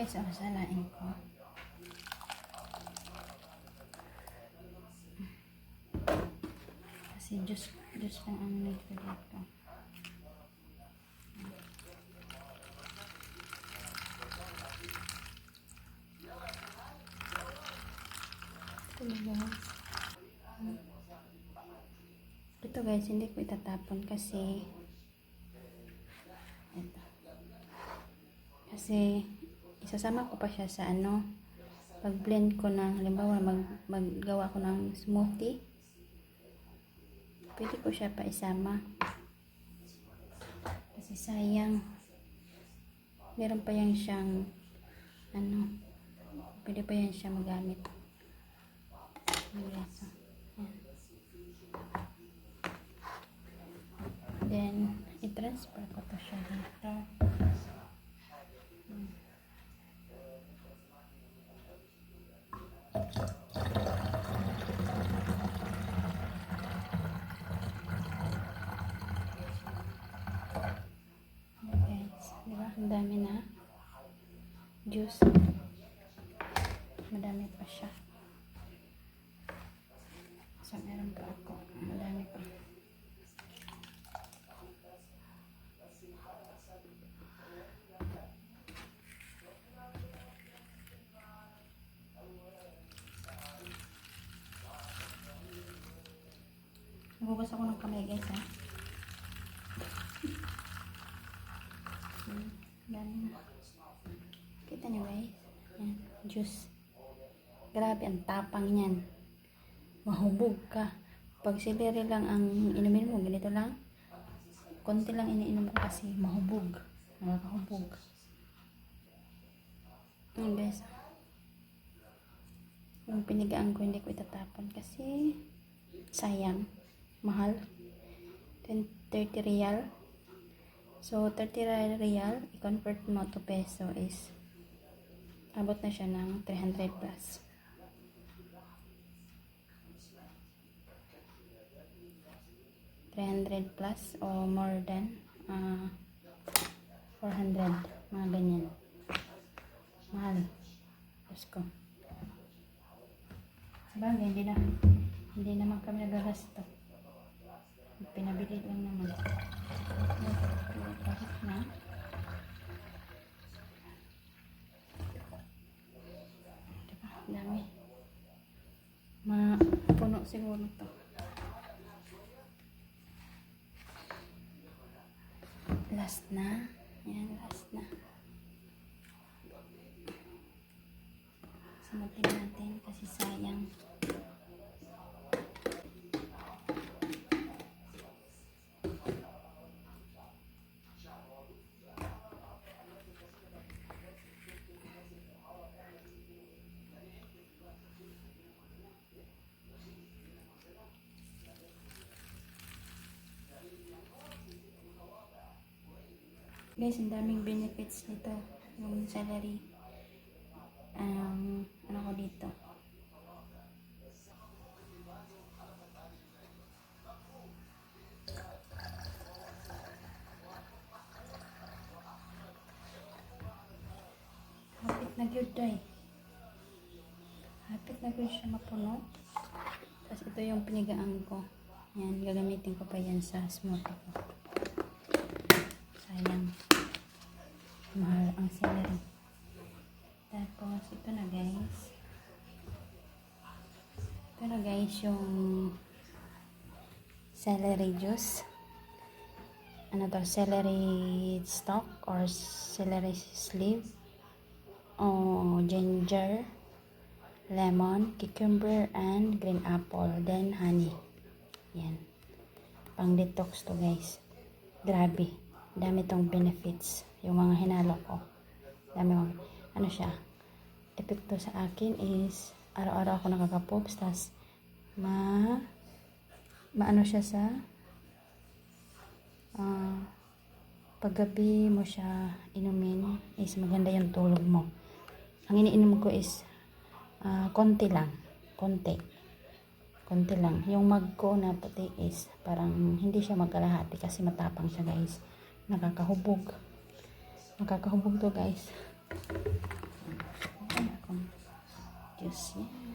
guys, ang salain ko. Kasi juice, juice lang ang need ko dito. Ito guys, hindi ko itatapon kasi ito. Kasi isasama ko pa siya sa ano pag blend ko ng halimbawa mag, maggawa ko ng smoothie. Pwede ko siya pa isama kasi sayang. Meron pa yan siyang ano pwede pa yan siya magamit. Yan. then i-transfer ko to siya dito Ayan, guys, di ba? Ang dami na juice. Madami pa siya. So, meron pa ako. Madami pa. Nagugas ako ng kamay guys ha. Hmm, na. Kita nyo juice. Grabe, ang tapang niyan. Mahubog ka. Pag celery lang ang inumin mo, ganito lang. Konti lang iniinom ko kasi mahubog. Nakakahubog. Yan guys. Yung pinigaan ko, hindi ko itatapon kasi sayang. Mahal. 10, 30 real. So, 30 real, i-convert mo to peso is abot na siya ng 300 plus. $300 plus or more than uh, 400 mga ganyan. Mahal. Diyos ko. Sabagay hindi na hindi naman kami nagagasto. Pinabili lang naman. Bakit na diba ang dami siguro to last na yan last na samutin natin kasi sayang Guys, ang daming benefits nito. Yung celery. Um, ano ko dito? Hapit na good day. Hapit na good siya mapuno. Tapos ito yung pinigaan ko. Yan, gagamitin ko pa yan sa smoothie ko. Sayang. Mahal ang celery. Tapos, ito na guys. Ito na guys yung celery juice. Ano to? Celery stalk or celery sleeve. O ginger, lemon, cucumber, and green apple. Then, honey. Yan. Pang detox to guys. Grabe dami tong benefits yung mga hinalo ko. Dami mga ano siya epekto sa akin is araw-araw ako nakaka-pops tas ma maano siya sa uh, paggabi mo siya inumin is maganda yung tulog mo. Ang iniinom ko is uh, konti lang konti konti lang. Yung mag ko na puti is parang hindi siya magkalahati kasi matapang siya guys. Nakakahubog Magkakahumbog to guys. Okay, ako. Diyos assim.